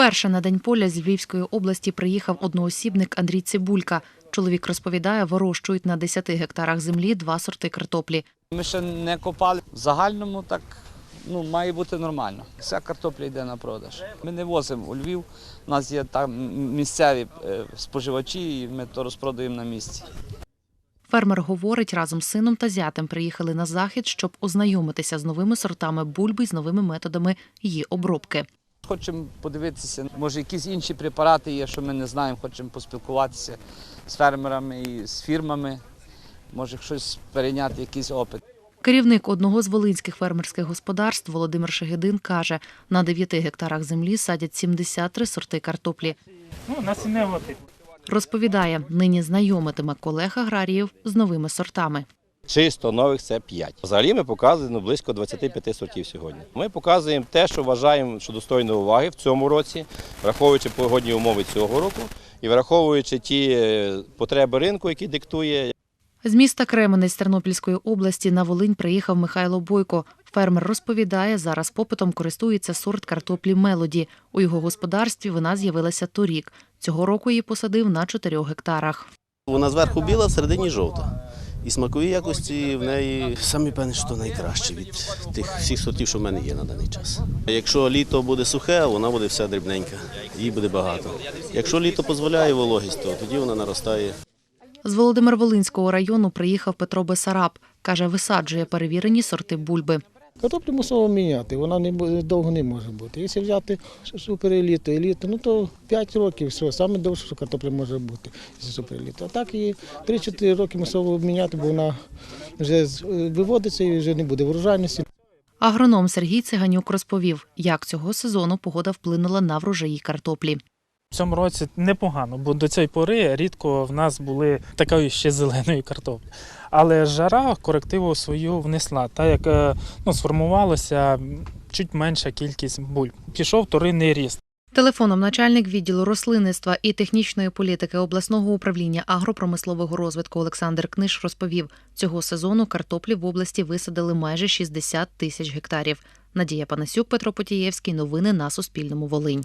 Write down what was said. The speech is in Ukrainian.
Вперше на День поля з Львівської області приїхав одноосібник Андрій Цибулька. Чоловік розповідає, вирощують на 10 гектарах землі два сорти картоплі. Ми ще не копали. В загальному так ну, має бути нормально. Вся картопля йде на продаж. Ми не возимо у Львів. У нас є там місцеві е, споживачі, і ми то розпродаємо на місці. Фермер говорить, разом з сином та зятем приїхали на захід, щоб ознайомитися з новими сортами бульби і з новими методами її обробки. Хочемо подивитися, може якісь інші препарати є, що ми не знаємо. Хочемо поспілкуватися з фермерами і з фірмами. Може щось перейняти, якийсь опит. Керівник одного з волинських фермерських господарств Володимир Шегедин каже, на 9 гектарах землі садять 73 сорти картоплі. Ну, насіннево типу. Розповідає, нині знайомитиме колег аграріїв з новими сортами. Чисто нових це 5. Взагалі ми показуємо близько 25 сортів сьогодні. Ми показуємо те, що вважаємо, що достойно уваги в цьому році, враховуючи погодні умови цього року і враховуючи ті е, потреби ринку, які диктує. З міста Кременець Тернопільської області на Волинь приїхав Михайло Бойко. Фермер розповідає, зараз попитом користується сорт картоплі Мелоді. У його господарстві вона з'явилася торік. Цього року її посадив на 4 гектарах. Вона зверху біла, всередині жовта. І смакові якості в неї самі певне, що найкраще від тих всіх сортів, що в мене є на даний час. Якщо літо буде сухе, вона буде вся дрібненька, її буде багато. Якщо літо дозволяє вологість, то тоді вона наростає. З Володимир-Волинського району приїхав Петро Бесараб. Каже, висаджує перевірені сорти бульби. Картоплю мусимо міняти, вона не довго не може бути. Якщо взяти супереліту, еліту, ну то 5 років все, саме довше, що картопля може бути якщо супереліту. А так і 3-4 роки мусимо міняти, бо вона вже виводиться і вже не буде врожайності. Агроном Сергій Циганюк розповів, як цього сезону погода вплинула на врожаї картоплі. В цьому році непогано, бо до цієї пори рідко в нас були такої ще зеленої картоплі. Але жара корективу свою внесла, так як е, ну, сформувалося чуть менша кількість бульб. Пішов вторинний ріст. Телефоном начальник відділу рослинництва і технічної політики обласного управління агропромислового розвитку Олександр Книж розповів, цього сезону картоплі в області висадили майже 60 тисяч гектарів. Надія Панасюк, Петро Потієвський. Новини на Суспільному. Волинь.